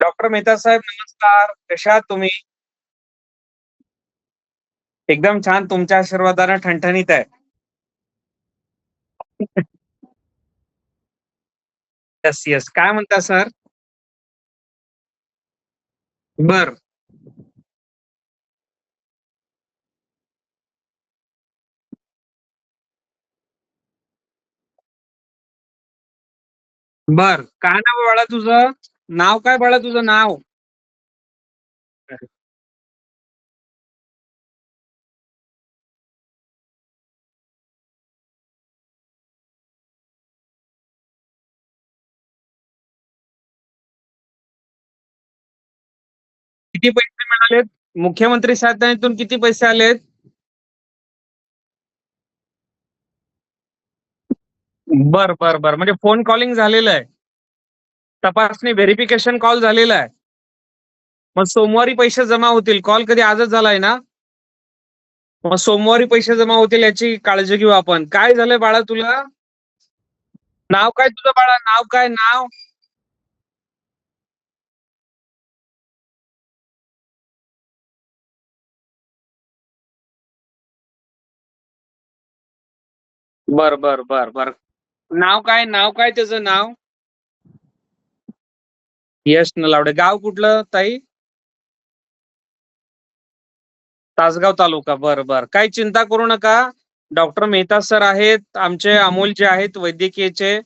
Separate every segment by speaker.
Speaker 1: Doctor Mehta साहेब नमस्कार. कशा तुम्ही? एकदम छान. तुमच्या आशीर्वादाने ठणठणीत आहे. येस येस काय म्हणता सर? बर. बर. काय नाव बाळा तुझं? नाव काय बाळा तुझं? नाव. किती पैसे मिळालेत? मुख्यमंत्री सहाय्यतेतून किती पैसे आलेत? बर बर बर. म्हणजे फोन कॉलिंग झालेलं आहे. तपासणी व्हेरिफिकेशन कॉल झालेला आहे. मग सोमवारी पैसे जमा होतील. कॉल कधी आजच झालाय ना? मग सोमवारी पैसे जमा होतील याची काळजी घेऊ आपण. काय झालंय बाळा तुला? नाव काय तुझं बाळा? नाव काय? नाव? बर बर बर बर. नाव काय? नाव काय त्याचं? नाव? यश नलावडे गाव कुठलं ताई? तासगाव तालुका. बर बर. काही चिंता करू नका. डॉक्टर मेहता सर आहेत आमचे अमोल जे आहेत वैद्यकीयचे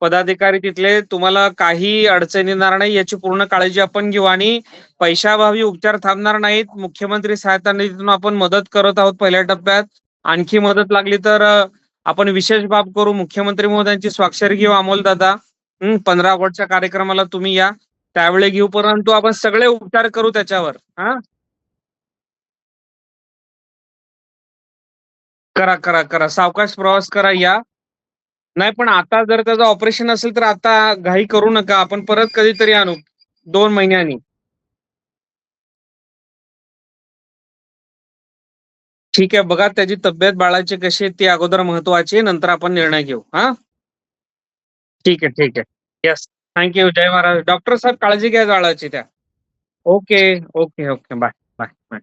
Speaker 1: पदाधिकारी तिथले. तुम्हाला काही अडचण येणार नाही याची पूर्ण काळजी आपण घेऊ. आणि पैशाभावी उपचार थांबणार नाहीत. मुख्यमंत्री सहायता निधीतून आपण मदत करत आहोत पहिल्या टप्प्यात. आणखी मदत लागली तर आपण विशेष बाब करू. मुख्यमंत्री महोदयांची स्वाक्षरी घेऊ अमोल दादा. पंधरा ऑगस्टच्या कार्यक्रमाला तुम्ही या. त्यावेळी घेऊ परंतु आपण सगळे उपचार करू त्याच्यावर. हा? करा करा करा. सावकाश प्रवास करा या. नाही पण आता जर त्याचं ऑपरेशन असेल तर आता घाई करू नका. आपण परत कधीतरी आणू. दोन महिन्यांनी. ठीक आहे बघा त्याची तब्येत बाळाची कशी आहे ती अगोदर महत्वाची नंतर आपण निर्णय घेऊ. हा? ठीक आहे ठीक आहे. Yes thank you. जय महाराज. डॉक्टर साहेब काळजी घ्या जाळाची त्या. Okay okay okay. Bye bye bye.